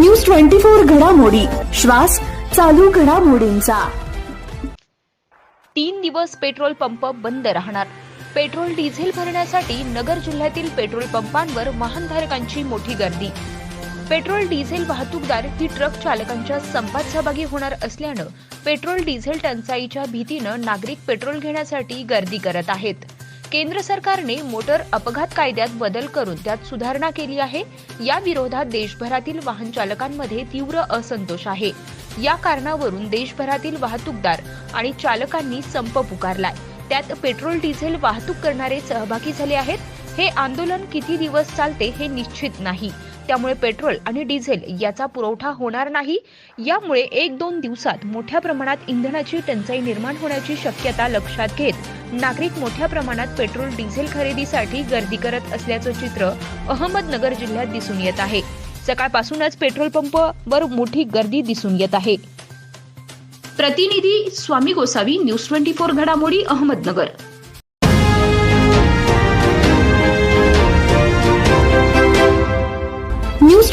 News twenty four घडामोडी. श्वास चालू घडामोडींचा. तीन दिवस पेट्रोल पंप बंद राहणार. पेट्रोल डिझेल भरण्यासाठी नगर जिल्ह्यातील पेट्रोल पंपांवर वाहनधारकांची मोठी गर्दी. पेट्रोल डिझेल वाहतूकदार ही ट्रक चालकांच्या संपात सहभागी होणार असल्यानं पेट्रोल डिझेल टंचाईच्या भीतीनं नागरिक पेट्रोल घेण्यासाठी गर्दी करत आहेत. केंद्र सरकारने मोटर अपघात कायद्यात बदल करून त्यात सुधारणा केली आहे. या विरोधात देशभरातील वाहन चालकांमध्ये तीव्र असंतोष आहे. या कारणावरून देशभरातील वाहतूकदार आणि चालकांनी संप पुकारलाय. त्यात पेट्रोल डिझेल वाहतूक करणारे सहभागी झाले आहेत. हे आंदोलन किती दिवस चालते हे निश्चित नाही. त्यामुळे पेट्रोल आणि डिझेल याचा पुरवठा होणार नाही. यामुळे एक दोन दिवसात मोठ्या प्रमाणात इंधनाची टंचाई निर्माण होण्याची शक्यता लक्षात घेत नागरिक मोठ्या प्रमाणात पेट्रोल डिझेल खरेदीसाठी गर्दी करत असल्याचं चित्र अहमदनगर जिल्ह्यात दिसून येत आहे. सकाळपासूनच पेट्रोल पंपवर मोठी गर्दी दिसून येत आहे. प्रतिनिधी Swami Gosavi news twenty four घडामोडी अहमदनगर.